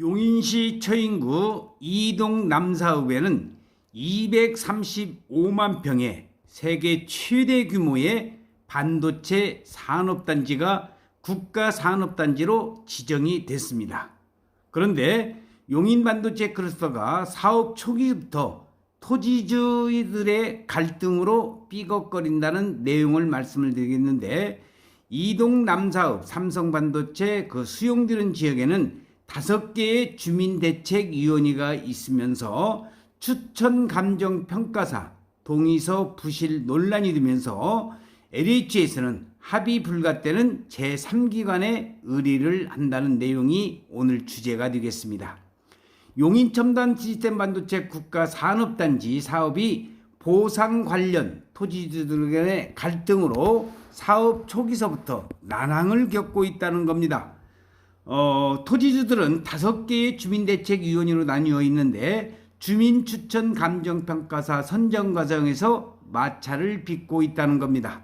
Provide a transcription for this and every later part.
용인시 처인구 이동 남사읍에는 235만 평의 세계 최대 규모의 반도체 산업단지가 국가산업단지로 지정이 됐습니다. 그런데 용인 반도체 클러스터가 사업 초기부터 토지주의들의 갈등으로 삐걱거린다는 내용을 말씀을 드리겠는데 이동 남사읍 삼성반도체 그 수용되는 지역에는 다섯 개의 주민대책위원회가 있으면서 추천 감정 평가사 동의서 부실 논란이 되면서 LH에서는 합의 불가때는 제3기관에 의뢰를 한다는 내용이 오늘 주제가 되겠습니다. 용인 첨단 시스템 반도체 국가 산업단지 사업이 보상 관련 토지주들 간의 갈등으로 사업 초기서부터 난항을 겪고 있다는 겁니다. 어, 토지주들은 다섯 개의 주민대책위원회로 나뉘어 있는데 주민추천 감정평가사 선정 과정에서 마찰을 빚고 있다는 겁니다.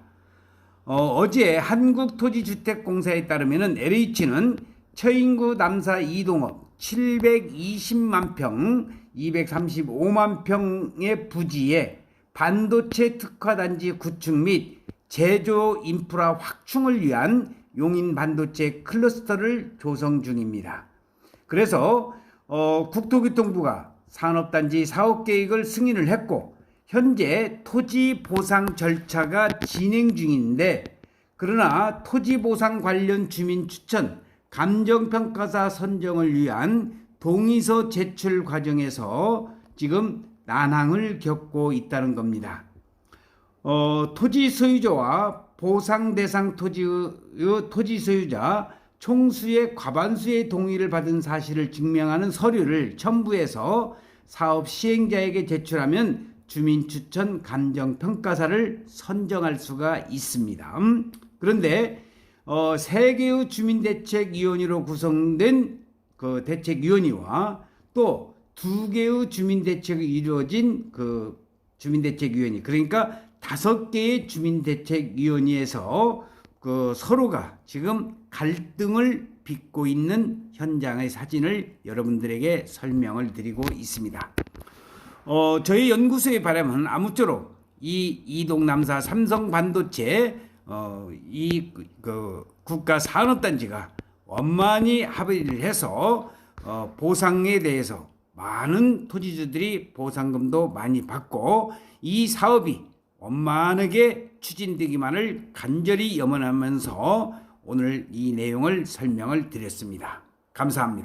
어, 제 한국토지주택공사에 따르면 LH는 처인구 남사 이동업 720만 평, 235만 평의 부지에 반도체 특화단지 구축 및 제조 인프라 확충을 위한 용인 반도체 클러스터를 조성 중입니다. 그래서 어, 국토교통부가 산업단지 사업 계획을 승인을 했고 현재 토지 보상 절차가 진행 중인데 그러나 토지 보상 관련 주민 추천 감정평가사 선정을 위한 동의서 제출 과정에서 지금 난항을 겪고 있다는 겁니다. 어, 토지 소유자와 보상 대상 토지의 토지 소유자 총수의 과반수의 동의를 받은 사실을 증명하는 서류를 첨부해서 사업 시행자에게 제출하면 주민 추천 감정 평가사를 선정할 수가 있습니다. 음, 그런데 어, 세 개의 주민 대책 위원회로 구성된 그 대책 위원회와 또 두 개의 주민 대책이 이루어진 그 주민 대책 위원회 그러니까 다섯 개의 주민대책위원회에서 그 서로가 지금 갈등을 빚고 있는 현장의 사진을 여러분들에게 설명을 드리고 있습니다. 어, 저희 연구소의 바람은 아무쪼록 이 이동 남사 삼성 반도체 어, 이그 국가 산업단지가 원만히 합의를 해서 어, 보상에 대해서 많은 토지주들이 보상금도 많이 받고 이 사업이 원만하게 추진되기만을 간절히 염원하면서 오늘 이 내용을 설명을 드렸습니다. 감사합니다.